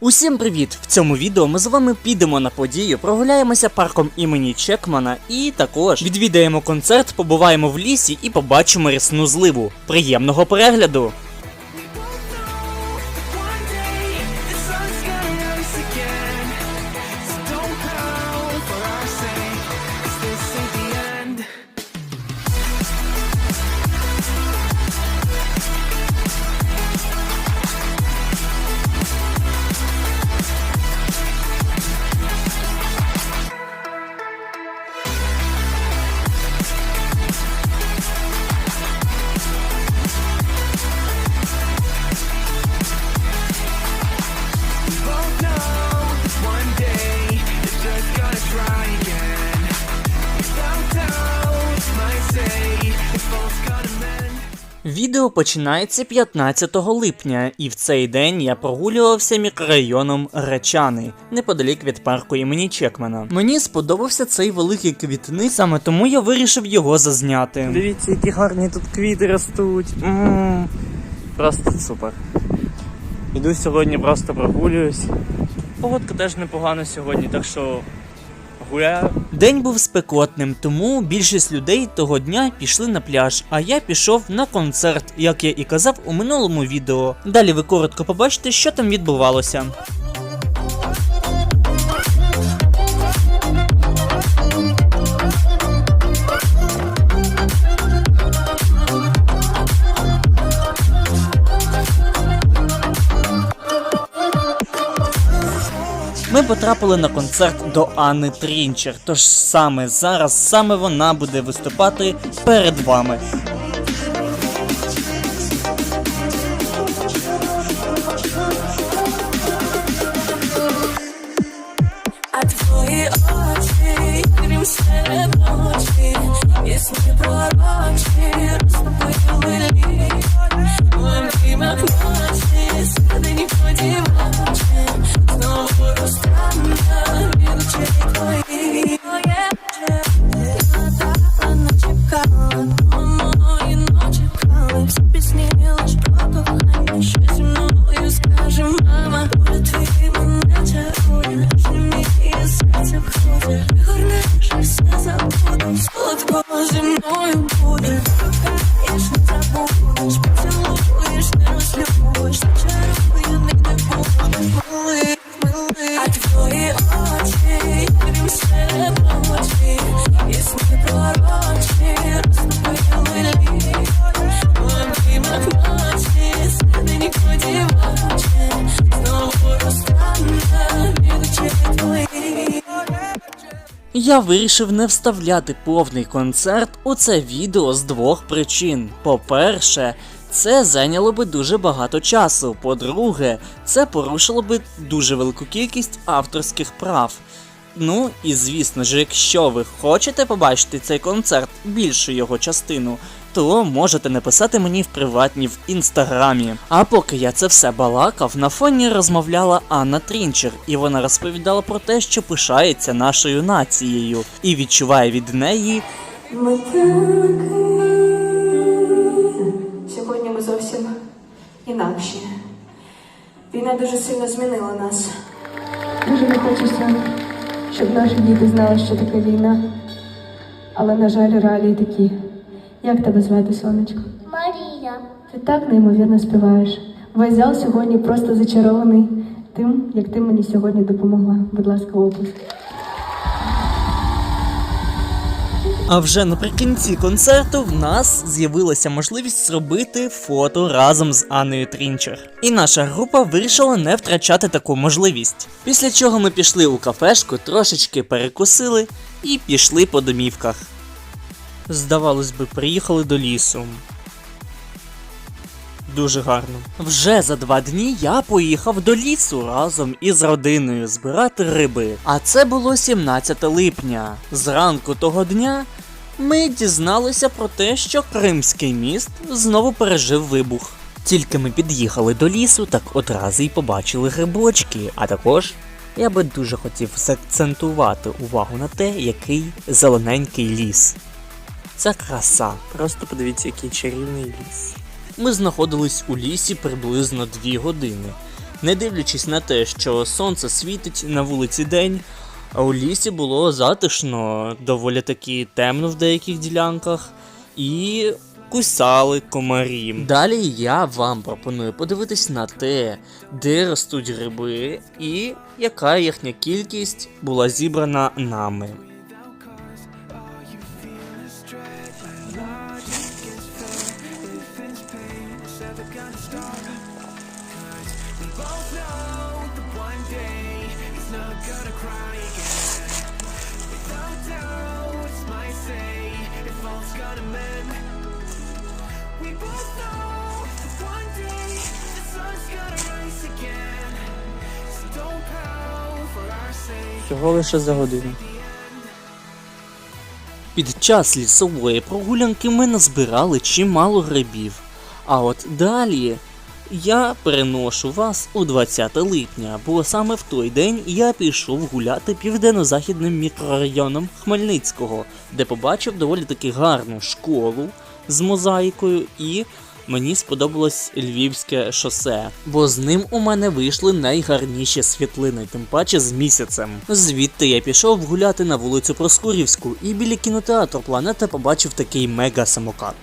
Усім привіт! В цьому відео ми з вами підемо на подію, прогуляємося парком імені Чекмана і також відвідаємо концерт, побуваємо в лісі і побачимо рясну зливу. Приємного перегляду! Починається 15 липня, і в цей день я прогулювався мікрорайоном Речани, неподалік від парку імені Чекмана. Мені сподобався цей великий квітник, саме тому я вирішив його зазняти. Дивіться, які гарні тут квіти ростуть. м Просто супер. Іду сьогодні, просто прогулююсь. Погодка теж непогана сьогодні, так що. День був спекотним, тому більшість людей того дня пішли на пляж, а я пішов на концерт, як я і казав у минулому відео. Далі ви коротко побачите, що там відбувалося. Ми потрапили на концерт до Анни Трінчер, тож саме зараз саме вона буде виступати перед вами. А твої очі, крім серед ночі, і сни Я вирішив не вставляти повний концерт у це відео з двох причин. По-перше, це зайняло би дуже багато часу. По-друге, це порушило би дуже велику кількість авторських прав. Ну і звісно ж, якщо ви хочете побачити цей концерт, більшу його частину, то можете написати мені в приватні в інстаграмі. А поки я це все балакав, на фоні розмовляла Анна Трінчер, і вона розповідала про те, що пишається нашою нацією, і відчуває від неї Ми. Сьогодні ми зовсім інакші. Війна дуже сильно змінила нас. Дуже не хочеться, щоб наші діти знали, що таке війна. Але, на жаль, реалії такі. Як тебе звати, сонечко? Марія. Ти так неймовірно співаєш. Весь зал сьогодні просто зачарований тим, як ти мені сьогодні допомогла. Будь ласка, опис. А вже наприкінці концерту в нас з'явилася можливість зробити фото разом з Анною Трінчер. І наша група вирішила не втрачати таку можливість. Після чого ми пішли у кафешку, трошечки перекусили і пішли по домівках. Здавалось би, приїхали до лісу. Дуже гарно. Вже за два дні я поїхав до лісу разом із родиною збирати риби. А це було 17 липня. Зранку того дня ми дізналися про те, що Кримський міст знову пережив вибух. Тільки ми під'їхали до лісу, так одразу й побачили грибочки, а також я би дуже хотів заакцентувати увагу на те, який зелененький ліс. Це краса. Просто подивіться, який чарівний ліс. Ми знаходились у лісі приблизно 2 години. Не дивлячись на те, що сонце світить на вулиці день, а у лісі було затишно, доволі таки темно в деяких ділянках, і кусали комарі. Далі я вам пропоную подивитись на те, де ростуть гриби, і яка їхня кількість була зібрана нами. Всього лише за годину. Під час лісової прогулянки ми назбирали чимало грибів. А от далі я переношу вас у 20 липня, бо саме в той день я пішов гуляти південно-західним мікрорайоном Хмельницького, де побачив доволі таки гарну школу з мозаїкою і. Мені сподобалось львівське шосе, бо з ним у мене вийшли найгарніші світлини, тим паче з місяцем. Звідти я пішов гуляти на вулицю Проскурівську і біля кінотеатру Планета побачив такий мега-самокат.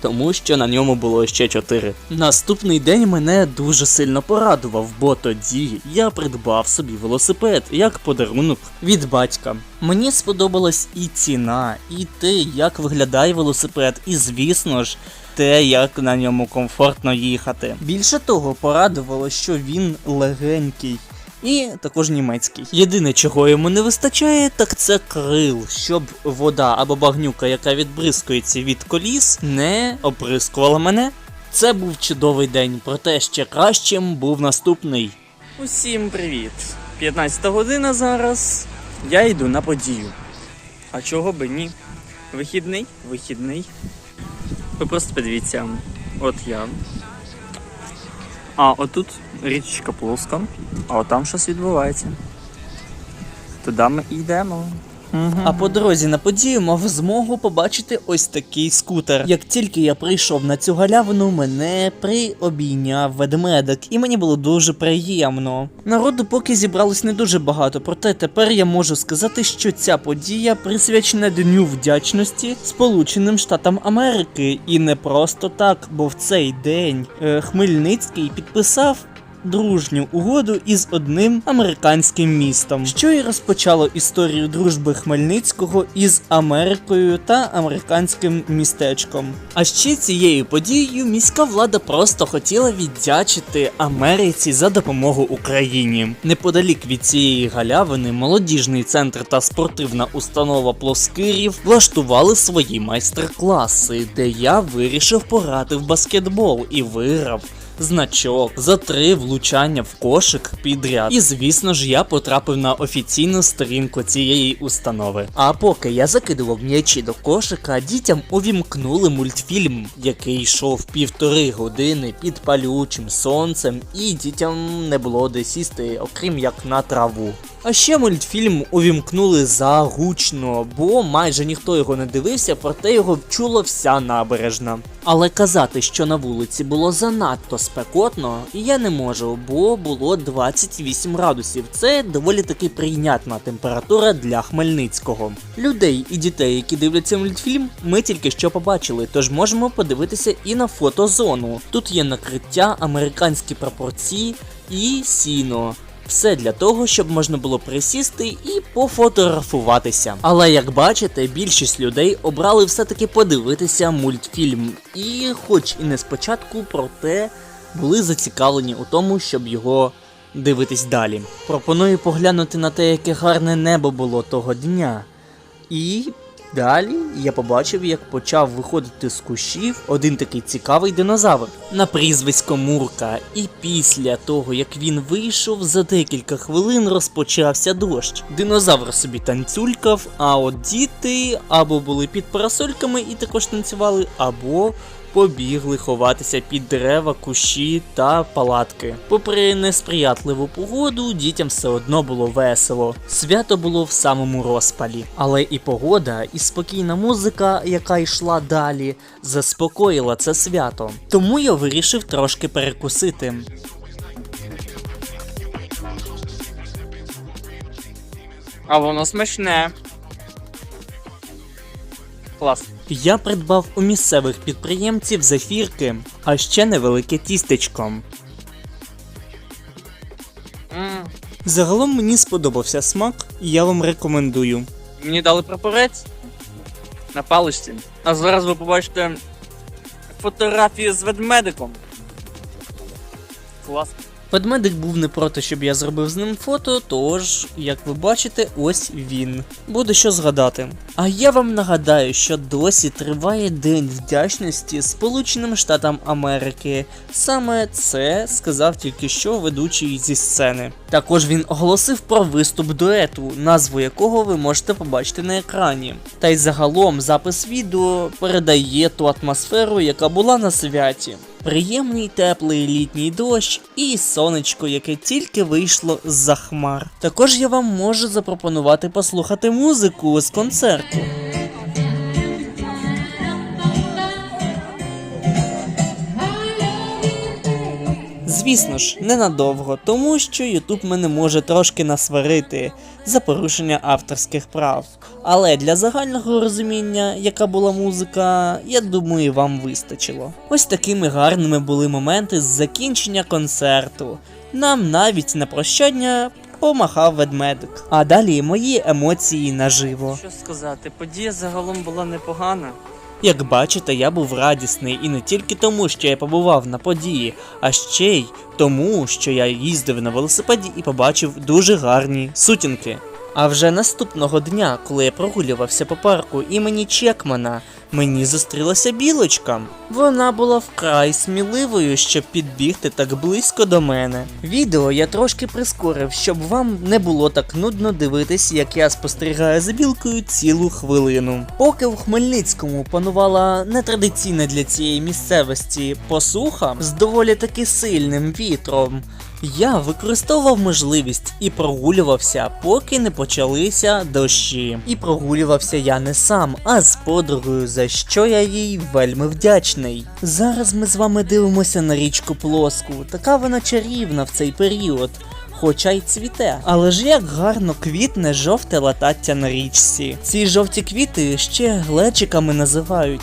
Тому що на ньому було ще чотири. Наступний день мене дуже сильно порадував, бо тоді я придбав собі велосипед як подарунок від батька. Мені сподобалась і ціна, і те, як виглядає велосипед, і звісно ж, те, як на ньому комфортно їхати. Більше того, порадувало, що він легенький. І також німецький. Єдине, чого йому не вистачає, так це крил, щоб вода або багнюка, яка відбризкується від коліс, не оприскувала мене. Це був чудовий день, проте ще кращим був наступний. Усім привіт! 15 година зараз. Я йду на подію. А чого би ні? Вихідний? Вихідний. Ви просто подивіться, от я. А отут річечка плоска, а там щось відбувається. Туди ми і А по дорозі на подію мав змогу побачити ось такий скутер. Як тільки я прийшов на цю галявину, мене приобійняв ведмедик, і мені було дуже приємно. Народу поки зібралось не дуже багато, проте тепер я можу сказати, що ця подія присвячена Дню вдячності Сполученим Штатам Америки. І не просто так, бо в цей день е, Хмельницький підписав дружню угоду із одним американським містом, що і розпочало історію дружби Хмельницького із Америкою та американським містечком. А ще цією подією міська влада просто хотіла віддячити Америці за допомогу Україні. Неподалік від цієї галявини молодіжний центр та спортивна установа плоскирів влаштували свої майстер-класи, де я вирішив пограти в баскетбол і виграв значок за три влучання в кошик підряд. І звісно ж, я потрапив на офіційну сторінку цієї установи. А поки я закидував м'ячі до кошика, дітям увімкнули мультфільм, який йшов півтори години під палючим сонцем, і дітям не було де сісти, окрім як на траву. А ще мультфільм увімкнули загучно, бо майже ніхто його не дивився, проте його чула вся набережна. Але казати, що на вулиці було занадто спекотно, я не можу, бо було 28 градусів. Це доволі таки прийнятна температура для Хмельницького. Людей і дітей, які дивляться мультфільм, ми тільки що побачили, тож можемо подивитися і на фотозону. Тут є накриття, американські прапорці і сіно. Все для того, щоб можна було присісти і пофотографуватися. Але як бачите, більшість людей обрали все-таки подивитися мультфільм. І, хоч і не спочатку, проте були зацікавлені у тому, щоб його дивитись далі. Пропоную поглянути на те, яке гарне небо було того дня. І далі я побачив, як почав виходити з кущів один такий цікавий динозавр на прізвисько Мурка. І після того, як він вийшов, за декілька хвилин розпочався дощ. Динозавр собі танцюлькав, а от діти або були під парасольками і також танцювали, або побігли ховатися під дерева, кущі та палатки. Попри несприятливу погоду, дітям все одно було весело. Свято було в самому розпалі, але і погода, і спокійна музика, яка йшла далі, заспокоїла це свято. Тому я вирішив трошки перекусити. А воно смачне. Клас. Я придбав у місцевих підприємців зефірки, а ще невелике тістечко. Загалом мені сподобався смак, і я вам рекомендую. Мені дали прапорець на паличці. А зараз ви побачите фотографію з ведмедиком. Клас. Ведмедик був не проти, щоб я зробив з ним фото, тож, як ви бачите, ось він. Буде що згадати. А я вам нагадаю, що досі триває День вдячності Сполученим Штатам Америки. Саме це сказав тільки що ведучий зі сцени. Також він оголосив про виступ дуету, назву якого ви можете побачити на екрані. Та й загалом запис відео передає ту атмосферу, яка була на святі. Приємний теплий літній дощ і сонечко, яке тільки вийшло з-за хмар. Також я вам можу запропонувати послухати музику з концерту. Звісно ж, ненадовго, тому що Ютуб мене може трошки насварити за порушення авторських прав. Але для загального розуміння, яка була музика, я думаю, вам вистачило. Ось такими гарними були моменти з закінчення концерту. Нам навіть на прощання помахав ведмедик. А далі мої емоції наживо. Що сказати, подія загалом була непогана. Як бачите, я був радісний і не тільки тому, що я побував на події, а ще й тому, що я їздив на велосипеді і побачив дуже гарні сутінки. А вже наступного дня, коли я прогулювався по парку імені Чекмана, мені зустрілася білочка. Вона була вкрай сміливою, щоб підбігти так близько до мене. Відео я трошки прискорив, щоб вам не було так нудно дивитись, як я спостерігаю за білкою цілу хвилину. Поки в Хмельницькому панувала нетрадиційна для цієї місцевості посуха з доволі таки сильним вітром. Я використовував можливість і прогулювався, поки не почалися дощі. І прогулювався я не сам, а з подругою, за що я їй вельми вдячний. Зараз ми з вами дивимося на річку Плоску. Така вона чарівна в цей період. Хоча й цвіте, але ж як гарно квітне жовте латаття на річці. Ці жовті квіти ще глечиками називають.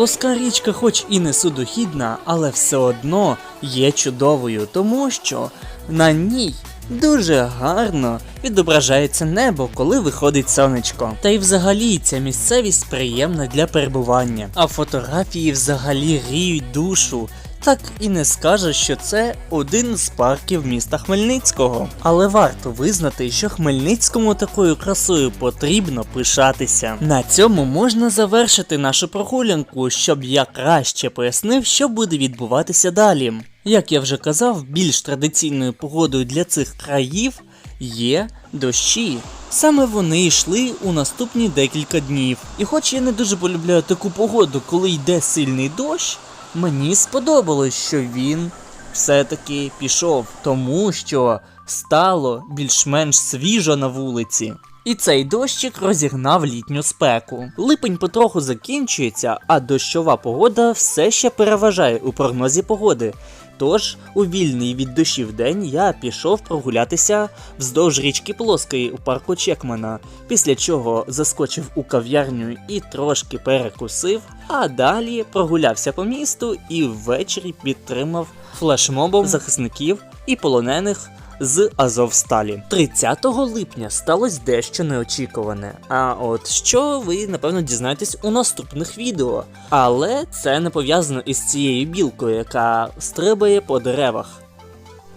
Плоска річка, хоч і не судохідна, але все одно є чудовою, тому що на ній дуже гарно відображається небо, коли виходить сонечко. Та й взагалі ця місцевість приємна для перебування. А фотографії взагалі гріють душу. Так і не скажеш, що це один з парків міста Хмельницького. Але варто визнати, що Хмельницькому такою красою потрібно пишатися. На цьому можна завершити нашу прогулянку, щоб я краще пояснив, що буде відбуватися далі. Як я вже казав, більш традиційною погодою для цих країв є дощі. Саме вони йшли у наступні декілька днів. І хоч я не дуже полюбляю таку погоду, коли йде сильний дощ, мені сподобалось, що він все-таки пішов, тому що стало більш-менш свіжо на вулиці. І цей дощик розігнав літню спеку. Липень потроху закінчується, а дощова погода все ще переважає у прогнозі погоди. Тож, у вільний від дощів день я пішов прогулятися вздовж річки Плоскої у парку Чекмана, після чого заскочив у кав'ярню і трошки перекусив, а далі прогулявся по місту і ввечері підтримав флешмобом. захисників і полонених з Азовсталі. 30 липня сталося дещо неочікуване. А от що ви напевно дізнаєтесь у наступних відео. Але це не пов'язано із цією білкою, яка стрибає по деревах.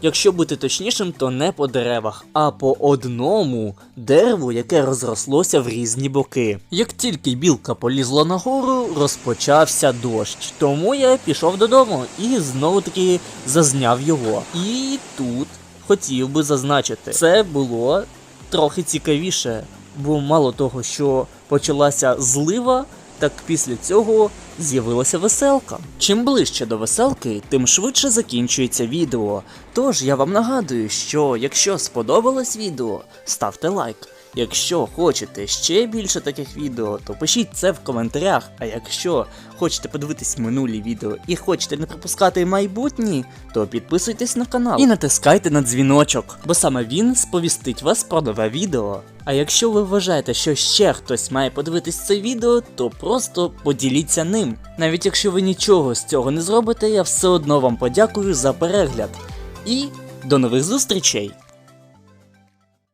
Якщо бути точнішим, то не по деревах, а по одному дереву, яке розрослося в різні боки. Як тільки білка полізла нагору, розпочався дощ. Тому я пішов додому і знову таки зазняв його. І тут хотів би зазначити, це було трохи цікавіше, бо мало того, що почалася злива. Так після цього з'явилася веселка. Чим ближче до веселки, тим швидше закінчується відео. Тож я вам нагадую, що якщо сподобалось відео, ставте лайк. Якщо хочете ще більше таких відео, то пишіть це в коментарях. А якщо хочете подивитись минулі відео і хочете не пропускати майбутні, то підписуйтесь на канал і натискайте на дзвіночок, бо саме він сповістить вас про нове відео. А якщо ви вважаєте, що ще хтось має подивитись це відео, то просто поділіться ним. Навіть якщо ви нічого з цього не зробите, я все одно вам подякую за перегляд. І до нових зустрічей!